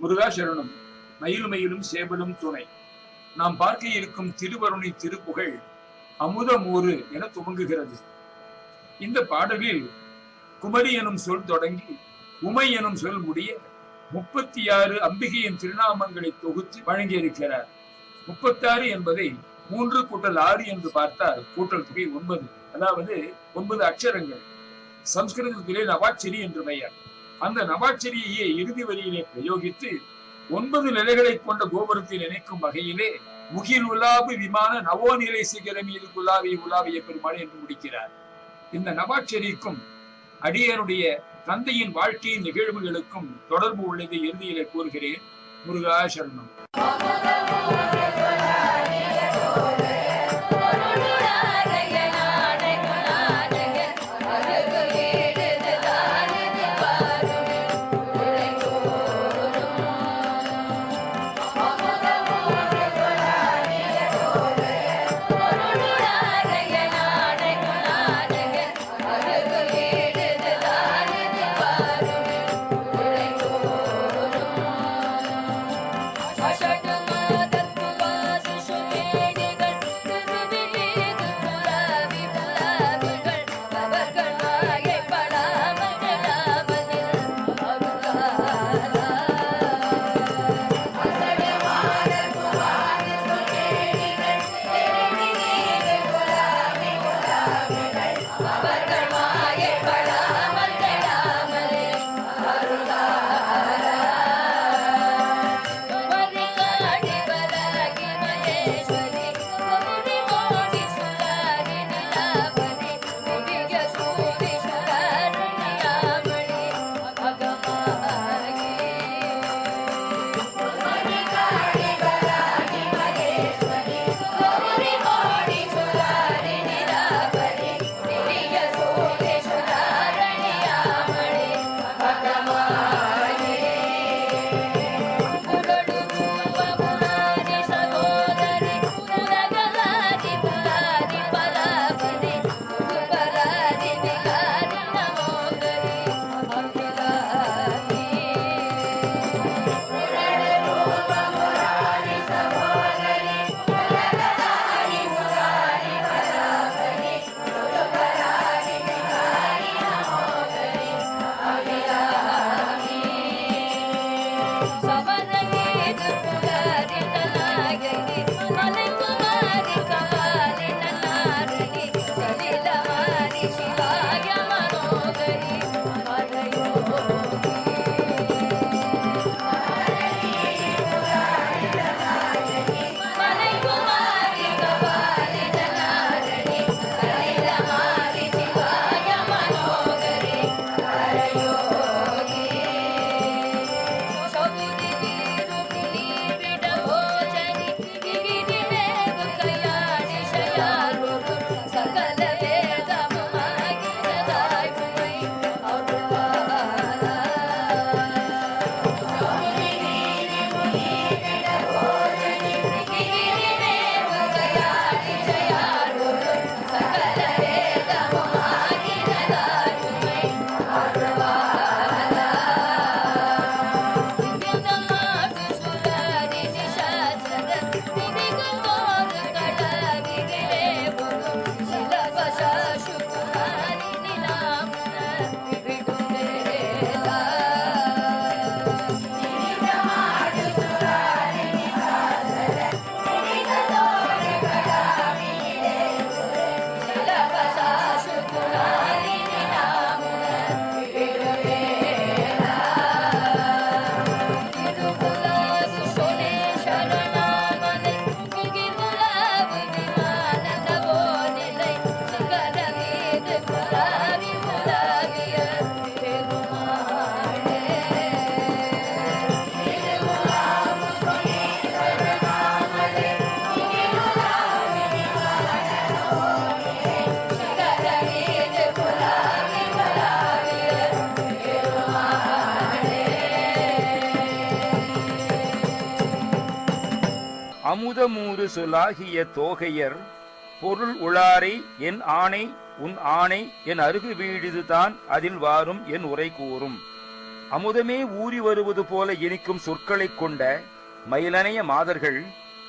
முருகா சரணம். மயில் மயிலும் சேவலும் துணை. நாம் பார்க்க இருக்கும் திருவருணை திருப்புகழ் அமுதமூறு என துவங்குகிறது. இந்த பாடலில் குமரி எனும் சொல் தொடங்கி உமை எனும் சொல் முடிய முப்பத்தி ஆறு அம்பிகையின் திருநாமங்களை தொகுத்து வழங்கியிருக்கிறார். முப்பத்தாறு என்பதை மூன்று கூட்டல் ஆறு என்று பார்த்தால் கூட்டல் தொகை ஒன்பது. அதாவது ஒன்பது அக்ஷரங்கள். சம்ஸ்கிருதத்திலே நவாச்சரி என்று பெயர். அந்த நபாச்சரியையே இறுதி வரியிலே பிரயோகித்து ஒன்பது நிலைகளை கொண்ட கோபுரத்தில் இணைக்கும் வகையிலே முகில் உலாவு விமான நவோநிலை சிகரம் உலாவிய உலாவிய பெருமாள் என்று முடிக்கிறார். இந்த நபாச்சரிக்கும் அடியனுடைய தந்தையின் வாழ்க்கையின் நிகழ்வுகளுக்கும் தொடர்பு உள்ளதை இறுதியிலே கூறுகிறேன். முருகா சரணம். Shut up. அமுதமூறு சொலாகிய தோகையர் பொருள் உளாரை என் ஆணை உன் ஆணை என் அருகு வீடுதுதான் அதில் வாரும் என் உரை கூறும். அமுதமே ஊறி வருவது போல இனிக்கும் சொற்களைக் கொண்ட மயிலனைய மாதர்கள்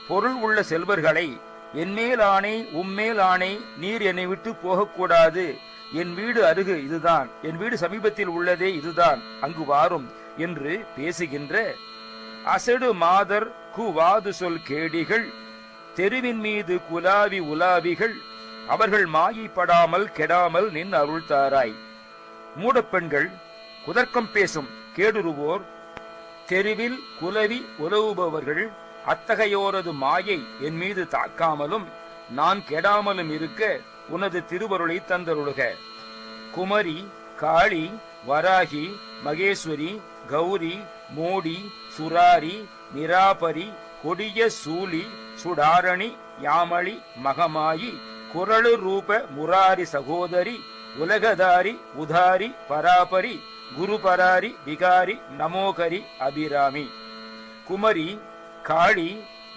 பொருள் உள்ள செல்வர்களை என்மேல் ஆணை உம்மேல் ஆணை நீர் என்னை விட்டு போகக்கூடாது என் வீடு அருகு இதுதான் என் வீடு சமீபத்தில் உள்ளதே இதுதான் அங்கு வாரும் என்று பேசுகின்ற அசடு மாதர் குவாது சொல் கேடிகள் தெருவின் மீது குலாவி உலாவிகள் அவர்கள் மாயைப்படாமல் கெடாமல் நின் அருள்தாராய் மூடப்பெண்கள் குதர்க்கம் பேசும் கேடுருவோர் தெருவில் குலவி உலவுபவர்கள் அத்தகையோரது மாயை என் மீது தாக்காமலும் நான் கெடாமலும் இருக்க உனது திருவருளை தந்தருளுக. குமரி காளி வராகி மகேஸ்வரி கௌரி மோடி சுராரி நிராபரி கொடிய சூலி சுடாரணி யாமளி மகமாயி குரளு ரூப முராரி சகோதரி உலகதாரி உதாரி பராபரி குருபராரி விகாரி நமோகரி அபிராமி. குமரி காளி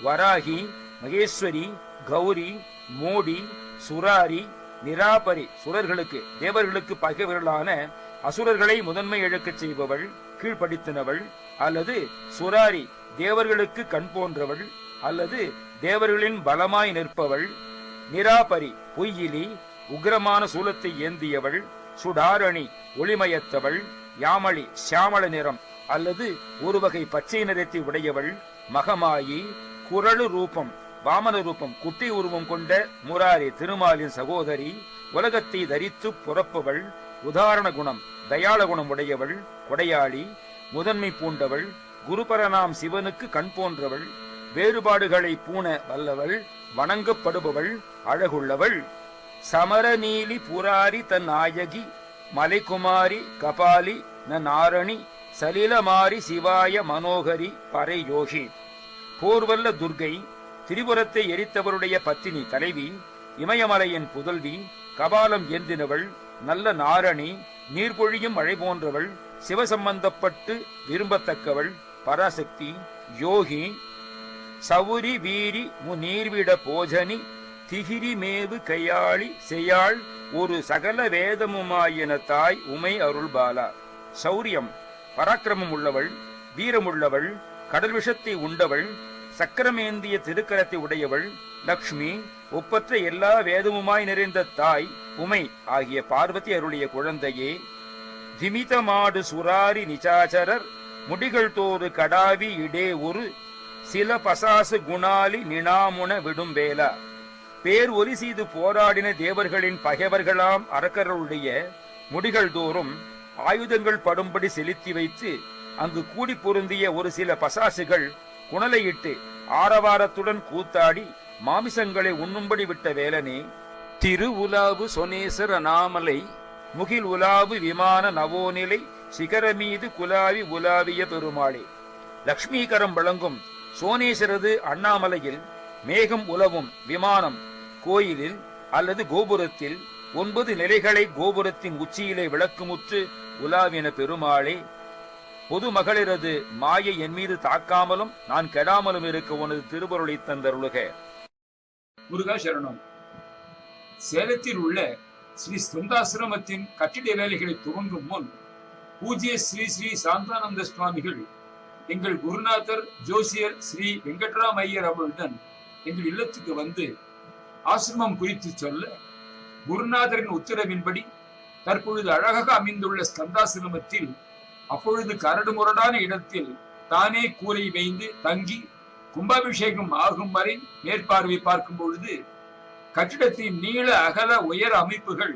வராகி மகேஸ்வரி கௌரி மோடி சுராரி நிராபரி சுரர்களுக்கு தேவர்களுக்கு பகைவர்களான அசுரர்களை முதன்மை இழக்கச் செய்பவள் கீழ்ப்படுத்தினவள் அல்லது சுராரி தேவர்களுக்கு கண் போன்றவள் அல்லது தேவர்களின் பலமாய் நிற்பவள் நிராபரி பொய்யிலி உக்கிரமான சூலத்தை ஏந்தியவள் சுடாரணி ஒளிமயத்தவள் யாமளி சியாமள நிறம் அல்லது ஒரு வகை பச்சை நிறத்தை உடையவள் மகமாயி குரலு ரூபம் வாமன ரூபம் குட்டி உருவம் கொண்ட முராரி திருமாலின் சகோதரி உலகத்தை தரித்து புறப்பவள் உதாரண குணம் தயாள குணம் உடையவள் கொடையாளி முதன்மை பூண்டவள் குருபரனாம் சிவனுக்கு கண் போன்றவள் வேறுபாடுகளை பூண வல்லவள் வணங்கப்படுபவள் அழகுள்ளவள். சமரநீலி புராரி தன் நாயகி மலைக்குமாரி கபாலி ந நாரணி சலிலமாரி சிவாய மனோகரி பறை யோகி. போர்வல்ல துர்கை திரிபுரத்தை எரித்தவருடைய பத்தினி தலைவி இமயமலையின் புதல்வி கபாலம் ஏந்தினவள் நல்ல நாரணி நீர்பொழியும் மழை போன்றவள் சிவசம்பந்தப்பட்டு விரும்பத்தக்கவள் பராசக்தி யோகி சவுரி வீரி மு நீர்விட போஜனி திகிரிமேவு கையாளி செய்யாள் ஒரு சகல வேதமுமாயின தாய் உமை அருள்பாலா சௌரியம் பராக்கிரமம் உள்ளவள் வீரமுள்ளவள் கடல் விஷத்தை உண்டவள் சக்கரமேந்திய திருக்கரத்தை உடையவள் லக்ஷ்மி ஒப்பற்ற எல்லா வேதமுமாய் நிறைந்த தாய் உமை ஆகிய பார்வதி அருளிய குழந்தையே திமிதமாடு சுராரி நிசாச்சரர் முடிகள் தோறு கடாவி இடே ஒரு சில பசாசு குணாலி நினாமுன விடும் வேலா பேர் ஒலி செய்து போராடின தேவர்களின் பகைவர்களாம் அரக்கர்களுடைய முடிகள் தோறும் ஆயுதங்கள் படும்படி செலுத்தி வைத்து அங்கு கூடி பொருந்திய ஒரு சில பசாசுகள் குணலையிட்டு ஆரவாரத்துடன் கூத்தாடி மாமிசங்களை உண்ணும்படி விட்ட வேலனே திரு உலாவு சொனேசர் அனாமலை முகில் உலாவு விமான நவோநிலை சிகர மீது குலாவி உலாவிய பெருமாளே. லக்ஷ்மீகரம் வழங்கும் சோனேஸ்வரது அண்ணாமலையில் மேகம் உலவும் விமானம் கோயிலில் அல்லது கோபுரத்தில் ஒன்பது நிலைகளை கோபுரத்தின் உச்சியிலே விளக்குமுற்று உலாவின பெருமாளே. பொது மகளிரது மாயை என் மீது தாக்காமலும் நான் கெடாமலும் இருக்க உனது திருவருளை தந்தருளுக. முருகா சரணம். சேலத்தில் உள்ள ஸ்ரீ ஸ்கந்தாசிரமத்தின் கட்டிட வேலைகளை துவங்கும் முன் பூஜ்ய ஸ்ரீ ஸ்ரீ சாந்தானந்த சுவாமிகள் எங்கள் குருநாதர் ஜோசியர் ஸ்ரீ வெங்கட்ராம் ஐயர் அவர்களுடன் எங்கள் இல்லத்துக்கு வந்து ஆசிரமம் குறித்து சொல்ல குருநாதரின் உத்தரவின்படி தற்பொழுது அழகாக அமைந்துள்ள ஸ்கந்தாசிரமத்தில் அப்பொழுது கரடுமுரடான இடத்தில் தானே கூரை வைந்து தங்கி கும்பாபிஷேகம் ஆகும் வரை மேற்பார்வை பார்க்கும் பொழுது கட்டிடத்தின் நீள அகல உயர் அமைப்புகள்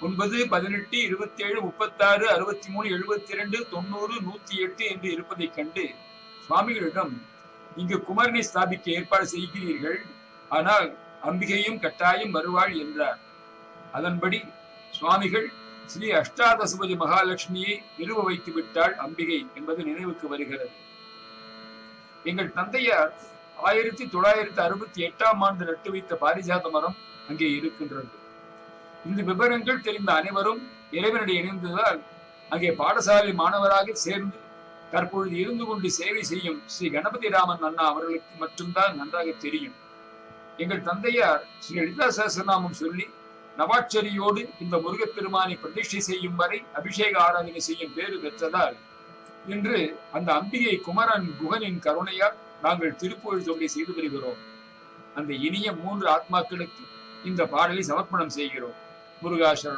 ஒன்பது பதினெட்டு இருபத்தி ஏழு முப்பத்தாறு அறுபத்தி மூணு எழுபத்தி இரண்டு தொண்ணூறு நூத்தி எட்டு என்று இருப்பதைக் கண்டு சுவாமிகளிடம் இங்கு குமரனை ஸ்தாபிக்க ஏற்பாடு செய்கிறீர்கள். ஆனால் அம்பிகையும் கட்டாயம் வருவாள் என்றார். அதன்படி சுவாமிகள் ஸ்ரீ அஷ்டாதசபதி மகாலட்சுமியை நிறுவ வைத்து விட்டாள் அம்பிகை என்பது நினைவுக்கு வருகிறது. எங்கள் தந்தையார் ஆயிரத்தி தொள்ளாயிரத்தி அறுபத்தி எட்டாம் ஆண்டு நட்டு வைத்த பாரிஜாத மரம் அங்கே இருக்கின்றது. இந்த விவரங்கள் தெரிந்த அனைவரும் இறைவனடி இணைந்ததால் அங்கே பாடசாலை மாணவராக சேர்ந்து தற்பொழுது இருந்து கொண்டு சேவை செய்யும் ஸ்ரீ கணபதி ராமன் அண்ணா அவர்களுக்கு மட்டும்தான் நன்றாக தெரியும். எங்கள் தந்தையார் ஸ்ரீ லலிதா சகசநாமம் சொல்லி நவாட்சரியோடு இந்த முருகப்பெருமானை பிரதிஷ்டை செய்யும் வரை அபிஷேக ஆராதனை செய்யும் பேறு பெற்றதால் இன்று அந்த அம்பிகை குமரன் குகனின் கருணையால் நாங்கள் திருப்புகழ் தொகை செய்து வருகிறோம் அந்த இனிய மூன்று ஆத்மாக்களுக்கு இந்த பாடலை சமர்ப்பணம் செய்கிறோம். முருகாசரன்